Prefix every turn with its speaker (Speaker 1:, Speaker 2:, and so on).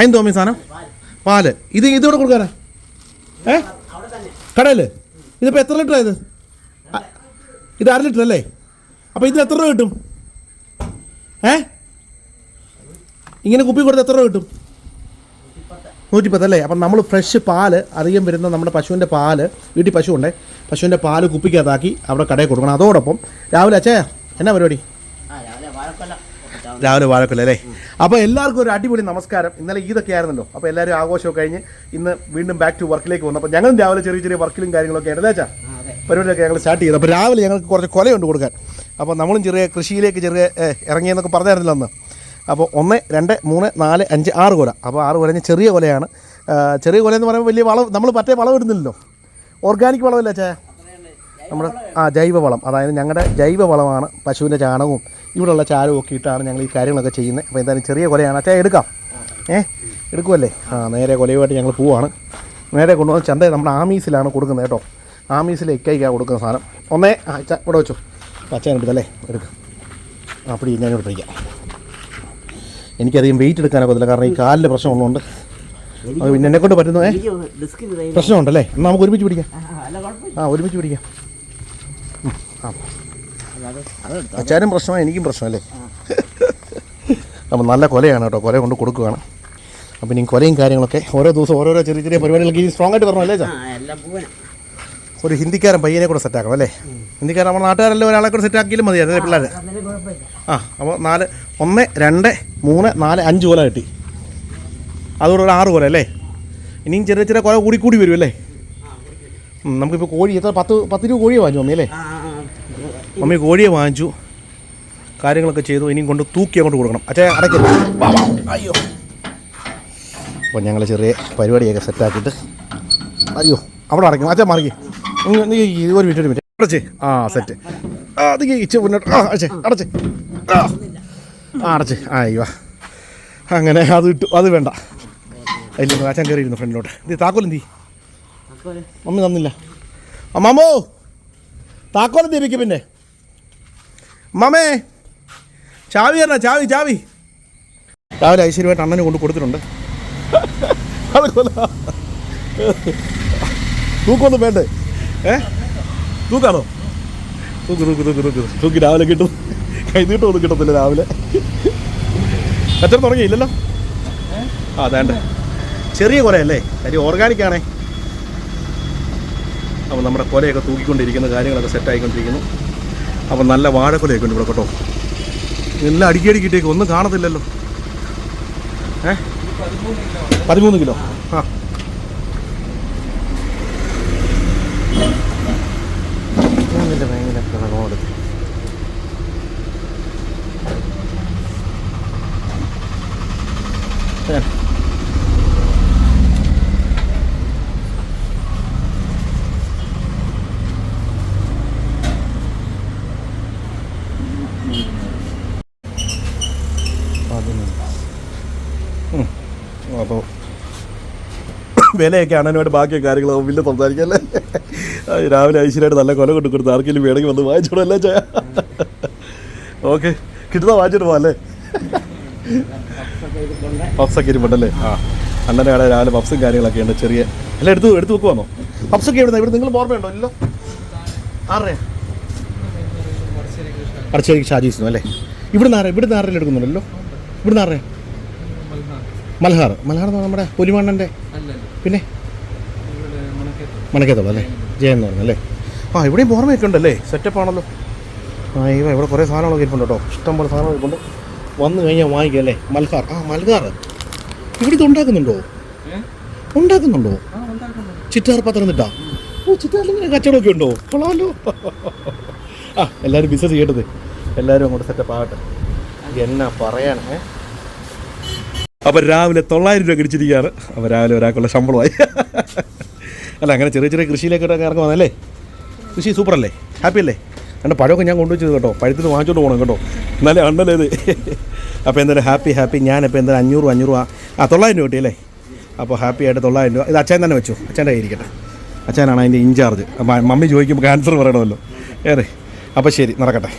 Speaker 1: അതിന് തോന്നിയ സാധനം? പാൽ. ഇത് ഇതിവിടെ കൊടുക്കാനാ? ഏ? കടയിൽ. ഇതിപ്പോൾ എത്ര ലിറ്റർ ആയത് ഇത് അര ലിറ്റർ അല്ലേ? അപ്പോൾ ഇതിന് എത്ര രൂപ കിട്ടും? ഏ? ഇങ്ങനെ കുപ്പി കൊടുത്ത് എത്ര രൂപ കിട്ടും? നൂറ്റിപ്പത്ത് അല്ലേ? അപ്പം നമ്മൾ ഫ്രഷ് പാൽ അധികം വരുന്ന നമ്മുടെ പശുവിന്റെ പാൽ വീട്ടിൽ പശു ഉണ്ടേ പശുവിന്റെ പാൽ കുപ്പിക്കകത്താക്കി അവിടെ കടയിൽ കൊടുക്കണം. അതോടൊപ്പം രാവിലെ അച്ഛയാ എന്നാ പരിപാടി?
Speaker 2: രാവിലെ വാഴക്കൊല
Speaker 1: വാഴക്കൊല്ല അല്ലേ? അപ്പോൾ എല്ലാവർക്കും ഒരു അടിപൊളി നമസ്കാരം. ഇന്നലെ ഈദൊക്കെ ആയിരുന്നല്ലോ. അപ്പോൾ എല്ലാവരും ആഘോഷമൊക്കെ കഴിഞ്ഞ് ഇന്ന് വീണ്ടും ബാക്ക് ടു വർക്കിലേക്ക് വന്നു. അപ്പോൾ ഞങ്ങളും രാവിലെ ചെറിയ ചെറിയ വർക്കിലും കാര്യങ്ങളൊക്കെ
Speaker 2: ഇടതാച്ചാ
Speaker 1: പരിപാടിയൊക്കെ ഞങ്ങൾ സ്റ്റാർട്ട് ചെയ്തു. അപ്പോൾ രാവിലെ ഞങ്ങൾക്ക് കുറച്ച് കൊലയുണ്ട് കൊടുക്കാൻ. അപ്പോൾ നമ്മളും ചെറിയ കൃഷിയിലേക്ക് ചെറിയ ഇറങ്ങിയെന്നൊക്കെ പറഞ്ഞായിരുന്നല്ലോ അന്ന്. അപ്പോൾ ഒന്ന് രണ്ട് മൂന്ന് നാല് അഞ്ച് ആറ് കൊല. അപ്പോൾ ആറ് കൊല ചെറിയ കൊലയാണ്. ചെറിയ കൊല എന്ന് പറയുമ്പോൾ വലിയ വളം നമ്മൾ മറ്റേ വളം ഇടുന്നില്ലല്ലോ. ഓർഗാനിക് വളമല്ല ചേ നമ്മുടെ ആ ജൈവവളം. അതായത് ഞങ്ങളുടെ ജൈവവളമാണ് പശുവിന്റെ ചാണകവും ഇവിടെയുള്ള ചാരവും ഒക്കെ ഇട്ടാണ് ഞങ്ങൾ ഈ കാര്യങ്ങളൊക്കെ ചെയ്യുന്നത്. അപ്പോൾ എന്തായാലും ചെറിയ കൊലയാണ്. അച്ഛാ എടുക്കാം. ഏ എടുക്കുമല്ലേ ആ നേരെ കൊലയുമായിട്ട് ഞങ്ങൾ പോവാണ്. നേരെ കൊണ്ടുവന്ന് ചന്ത നമ്മുടെ ആമീസിലാണ് കൊടുക്കുന്നത് കേട്ടോ. ആമീസിൽ ഇക്കൈക്കാണ് കൊടുക്കുന്ന സാധനം. ഒന്നേ അച്ഛാ ഇവിടെ വെച്ചു. അച്ഛൻ എടുത്തല്ലേ എടുക്കാം. ആ ഞാൻ ഞാനിവിടെ പിടിക്കാം. എനിക്കധികം വെയിറ്റ് എടുക്കാനൊക്കെ പറ്റില്ല. കാരണം ഈ കാലിന്റെ പ്രശ്നമുള്ളതുകൊണ്ട്. അത് പിന്നെ എന്നെ കൊണ്ട് പ്രശ്നമുണ്ടല്ലേ? എന്നാൽ നമുക്ക് ഒരുമിച്ച് പിടിക്കാം.
Speaker 2: ആ
Speaker 1: ഒരുമിച്ച് പിടിക്കാം. അച്ചാനും പ്രശ്നമാണ് എനിക്കും പ്രശ്നമല്ലേ? അപ്പം നല്ല കൊലയാണ് കേട്ടോ കൊല കൊണ്ട് കൊടുക്കുകയാണ് അപ്പം ഇനി കൊലയും കാര്യങ്ങളൊക്കെ ഓരോ ദിവസം ഓരോരോ ചെറിയ ചെറിയ പരിപാടികൾക്ക് ഇനി സ്ട്രോങ് ആയിട്ട് പറഞ്ഞല്ലേ ഒരു ഹിന്ദിക്കാരൻ പയ്യനെ കൂടെ സെറ്റാക്കണം അല്ലേ? ഹിന്ദിക്കാരൻ നമ്മുടെ നാട്ടുകാരെല്ലാം ഒരാളെ കൂടെ സെറ്റാക്കിയാലും മതി അതെ പിള്ളേർ ആ അപ്പോൾ നാല് ഒന്ന് രണ്ട് മൂന്ന് നാല് അഞ്ച് കൊല കിട്ടി. അതുകൊണ്ട് ഒരു ആറ് കൊല അല്ലേ? ഇനിയും ചെറിയ ചെറിയ കൊല കൂടി കൂടി വരും അല്ലേ? നമുക്കിപ്പോൾ കോഴി എത്ര പത്ത് പത്ത് രൂപ കോഴി വാങ്ങിച്ചു വന്നേ അല്ലേ. മമ്മി കോഴിയെ വാങ്ങിച്ചു. കാര്യങ്ങളൊക്കെ ചെയ്തു. ഇനിയും കൊണ്ട് തൂക്കി അങ്ങോട്ട് കൊടുക്കണം. അച്ഛാ അടയ്ക്കില്ല അയ്യോ. അപ്പോൾ ഞങ്ങൾ ചെറിയ പരിപാടിയൊക്കെ സെറ്റാക്കിയിട്ട് അയ്യോ അവിടെ അടയ്ക്കും. അച്ഛാ മറിക്കും. ഒരു മിനിറ്റ് ഒരു മിനിറ്റ്. അടച്ചേ. ആ സെറ്റ് അത് ഇച്ച മുന്നോട്ട്. ആ അടച്ചേ അടച്ചേ. ആ. അടച്ച്. അയ്യോ അങ്ങനെ അത് ഇട്ടു. അത് വേണ്ട. അതിൽ അച്ഛൻ കയറിയിരുന്നു ഫ്രണ്ടിലോട്ട്. ഇത് താക്കോലെന്തി
Speaker 2: എന്തി
Speaker 1: മമ്മി തന്നില്ല. അമ്മാമോ താക്കോലം ദീപിക്ക് പിന്നെ? അമ്മാമേ ചാവി തരണ ചാവി ചാവി. രാവിലെ ഐശ്വര്യമായിട്ട് അണ്ണന് കൊണ്ട് കൊടുത്തിട്ടുണ്ട്. തൂക്കൊന്നും വേണ്ടേ? ഏ? തൂക്കാണോ? തൂക്ക് തൂക്ക് തൂക്ക് തൂക്ക്. തൂക്കി രാവിലെ കിട്ടും. കൈ നീട്ടമൊന്നും കിട്ടത്തില്ല രാവിലെ. അച്ഛൻ തുടങ്ങിയില്ലല്ലോ ആ അതേണ്ട ചെറിയ കൊലയല്ലേ? കാര്യം ഓർഗാനിക് ആണേ. അപ്പോൾ നമ്മുടെ കൊലയൊക്കെ തൂക്കിക്കൊണ്ടിരിക്കുന്ന കാര്യങ്ങളൊക്കെ സെറ്റായിക്കൊണ്ടിരിക്കുന്നു അപ്പോൾ നല്ല വാഴക്കൊലയൊക്കെ ഉണ്ട് ഇവിടെ കേട്ടോ. എല്ലാം അടിക്കടിക്കിട്ടേക്ക് ഒന്നും കാണത്തില്ലല്ലോ. ഏ? പതിമൂന്ന് കിലോ. ആ. ഞാൻ വിലയൊക്കെ അണ്ണനുമായിട്ട് ബാക്കി കാര്യങ്ങൾ വലിയ സംസാരിക്കല്ലേ? ആ, രാവിലെ ഐശ്വര്യമായിട്ട് നല്ല കൊല കൊണ്ട് കൊടുത്ത് ആർക്കെങ്കിലും വേണമെങ്കിൽ വന്ന് വാങ്ങിച്ചോളൂ അല്ലേ ചായ? ഓക്കെ. കിട്ടുന്ന വാങ്ങിച്ചിട്ട് പോകാല്ലേ
Speaker 2: അല്ലേ.
Speaker 1: പപ്സൊക്കെ ഇരിപ്പുണ്ടല്ലേ? ആ. അണ്ണന്റെ കട രാവിലെ പപ്സും കാര്യങ്ങളൊക്കെ ഉണ്ട്. ചെറിയ അല്ല എടുത്ത് എടുത്ത് വെക്കുവാന്നോ? പപ്സൊക്കെ എവിടെ ഇവിടെ നിങ്ങൾ ഓർമ്മയുണ്ടോ? ഇല്ല. ആറേ അടച്ചേരി ഷാജീസിനു അല്ലേ? ഇവിടുന്ന് ഇവിടെ ഇവിടുന്ന് ആരെങ്കിലും എടുക്കുന്നുണ്ടല്ലോ? ഇവിടുന്ന് നിന്ന് മൽഹാർ. മൽഹാർ. നമ്മുടെ പുലിമണ്ണന്റെ പിന്നെ? മണക്കേത്തുള്ള അല്ലേ? ജയൻ എന്ന് പറഞ്ഞല്ലേ? ആ ഇവിടെയും ഓർമ്മയൊക്കെ ഉണ്ടല്ലേ? സെറ്റപ്പ് ആണല്ലോ. ആ ഇവ ഇവിടെ കുറേ സാധനങ്ങളൊക്കെ ഇരിപ്പുണ്ട് കേട്ടോ. ഇഷ്ടം പോലെ സാധനങ്ങൾ ഇരിപ്പുണ്ട്. വന്നു കഴിഞ്ഞാൽ വാങ്ങിക്കും അല്ലേ? മൽഹാർ ആ മൽഹാർ ഇവിടെ ഇത് ഉണ്ടാക്കുന്നുണ്ടോ? ഉണ്ടാക്കുന്നുണ്ടോ? ചിറ്റാർ പത്തനംതിട്ട ഓ ചിറ്റാറിൽ കച്ചവടമൊക്കെ ഉണ്ടോ? കൊള്ളാമല്ലോ ആ എല്ലാവരും ബിസിനസ് ചെയ്യേണ്ടത് എല്ലാവരും അങ്ങോട്ട് സെറ്റപ്പ് ആകട്ടെ. എന്നാ പറയാനേ അപ്പോൾ രാവിലെ തൊള്ളായിരം രൂപ കിടിച്ചിരിക്കുകയാണ്. അപ്പോൾ രാവിലെ ഒരാൾക്കുള്ള ശമ്പളമായി. അല്ല അങ്ങനെ ചെറിയ ചെറിയ കൃഷിയിലേക്കൊക്കെ ഇറങ്ങി വന്നല്ലേ കൃഷി സൂപ്പർ അല്ലേ ഹാപ്പി അല്ലേ? അണ്ട് പഴമൊക്കെ ഞാൻ കൊണ്ടുവച്ചത് കേട്ടോ. പഴുത്തിന് വാങ്ങിച്ചോണ്ട് പോകണം കേട്ടോ. എന്നാലേ ഉണ്ടല്ലേ ഇത്? അപ്പോൾ എന്തായാലും ഹാപ്പി ഹാപ്പി ഞാനിപ്പോൾ എന്തായാലും അഞ്ഞൂറ് അഞ്ഞൂറ് ആ തൊള്ളായിരം രൂപ കിട്ടിയല്ലേ? അപ്പോൾ ഹാപ്പി ആയിട്ട് തൊള്ളായിരം രൂപ. ഇത് അച്ഛൻ തന്നെ വെച്ചു. അച്ഛന്റെ കയ്യിരിക്കട്ടെ അച്ഛനാണ് അതിന്റെ ഇൻചാർജ് അപ്പം മമ്മി ചോദിക്കുമ്പോൾ ആൻസർ പറയണമല്ലോ. ഏറെ. അപ്പോൾ ശരി നടക്കട്ടെ.